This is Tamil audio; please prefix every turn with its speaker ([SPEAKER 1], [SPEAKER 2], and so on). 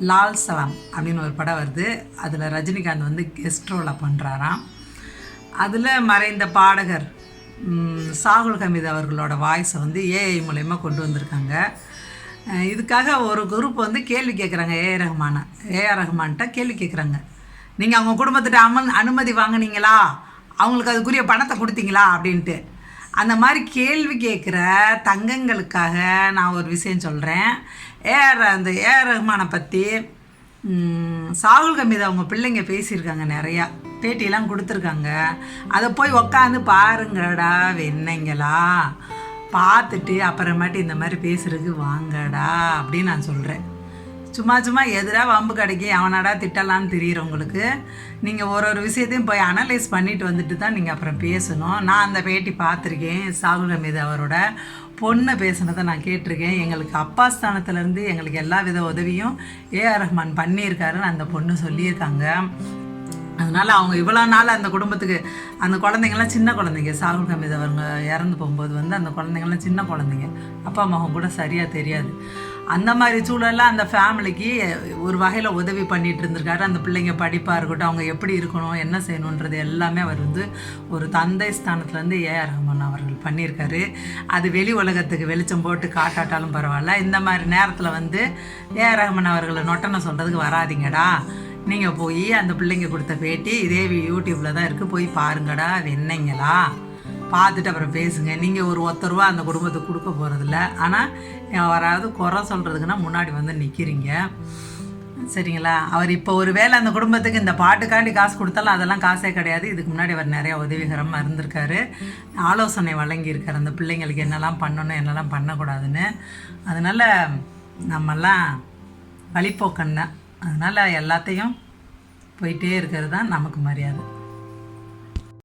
[SPEAKER 1] லால் சலாம் அப்படின்னு ஒரு படம் வருது. அதில் ரஜினிகாந்த் வந்து கெஸ்ட் ரோலை பண்ணுறாராம் அதில் மறைந்த பாடகர் சாகுல் ஹமீத் அவர்களோட வாய்ஸை வந்து ஏஐ மூலயமா கொண்டு வந்திருக்காங்க. இதுக்காக ஒரு குரூப் வந்து கேள்வி கேட்குறாங்க ஏஆர் ரஹ்மான. ஏஆர் ரஹ்மான்கிட்ட கேள்வி கேட்குறாங்க நீங்கள் அவங்க குடும்பத்திட்ட அமன் அனுமதி வாங்குனீங்களா? அவங்களுக்கு அதுக்குரிய பணத்தை கொடுத்தீங்களா? அப்படின்ட்டு. அந்த மாதிரி கேள்வி கேட்குற தங்கங்களுக்காக நான் ஒரு விஷயம் சொல்கிறேன் ஏஆர் அந்த ஏஆர் ரஹ்மானை பற்றி சாகுல் கமீது அவங்க பிள்ளைங்க பேசியிருக்காங்க நிறையா. பேட்டியெல்லாம் கொடுத்துருக்காங்க. அதை போய் உக்காந்து பாருங்கடா வெண்ணைங்களா பார்த்துட்டு அப்புறமேட்டு இந்த மாதிரி பேசுறதுக்கு வாங்கடா அப்படின்னு நான் சொல்கிறேன் சும்மா சும்மா எதிராக வம்பு கிடைக்கி அவனாடா திட்டலான்னு தெரியுறவங்களுக்கு நீங்கள் ஒரு ஒரு விஷயத்தையும் போய் அனலைஸ் பண்ணிட்டு வந்துட்டு தான் நீங்கள் அப்புறம் பேசணும். நான் அந்த பேட்டி பார்த்துருக்கேன் சாகுல் ஹமீது அவரோட. பொண்ணை பேசுனதை நான் கேட்டிருக்கேன். எங்களுக்கு அப்பா ஸ்தானத்துலேருந்து எங்களுக்கு எல்லா வித உதவியும் ஏஆர் ரஹ்மான் பண்ணியிருக்காருன்னு அந்த பொண்ணு சொல்லியிருக்காங்க. அதனால் அவங்க இவ்வளோ நாள் அந்த குடும்பத்துக்கு அந்த குழந்தைங்கள்லாம் சின்ன குழந்தைங்க. சாகுல் ஹமீத் அவங்க இறந்து போகும்போது வந்து அந்த குழந்தைங்கள்லாம் சின்ன குழந்தைங்க. அப்பா அம்மாவும் கூட சரியாக தெரியாது. அந்த மாதிரி சூழலில் அந்த ஃபேமிலிக்கு ஒரு வகையில் உதவி பண்ணிட்டு இருந்திருக்காரு. அந்த பிள்ளைங்க படிப்பாக இருக்கட்டும் அவங்க எப்படி இருக்கணும் என்ன செய்யணுன்றது எல்லாமே அவர் வந்து ஒரு தந்தை ஸ்தானத்துலேருந்து ஏஆர் ரஹ்மான் அவர்கள் பண்ணியிருக்காரு. அது வெளி உலகத்துக்கு வெளிச்சம் போட்டு காட்டாட்டாலும் பரவாயில்ல. இந்த மாதிரி நேரத்தில் வந்து ஏஆர் ரஹ்மான் அவர்களை நொட்டனை சொல்கிறதுக்கு வராதீங்கடா. நீங்கள் போய் அந்த பிள்ளைங்க கொடுத்த பேட்டி இதே யூடியூப்பில் தான் இருக்குது போய் பாருங்கடா அது என்னங்களா பார்த்துட்டு அப்புறம் பேசுங்க. நீங்கள் ஒரு ஒத்த ரூபா அந்த குடும்பத்துக்கு கொடுக்க போகிறதில்ல ஆனால் யாராவது குறை சொல்கிறதுக்குன்னா முன்னாடி வந்து நிற்கிறீங்க சரிங்களா? அவர் இப்போ ஒரு வேளை அந்த குடும்பத்துக்கு இந்த பாட்டுக்காண்டி காசு கொடுத்தாலும் அதெல்லாம் காசே கிடையாது. இதுக்கு முன்னாடி அவர் நிறையா உதவிகரமாக இருந்திருக்காரு ஆலோசனை வழங்கியிருக்கார். அந்த பிள்ளைங்களுக்கு என்னெல்லாம் பண்ணணும் என்னெல்லாம் பண்ணக்கூடாதுன்னு. அதனால் நம்மெல்லாம் வழிப்போக்கன் தான் அதனால் எல்லாத்தையும் போயிட்டே இருக்கிறது தான் நமக்கு மரியாதை.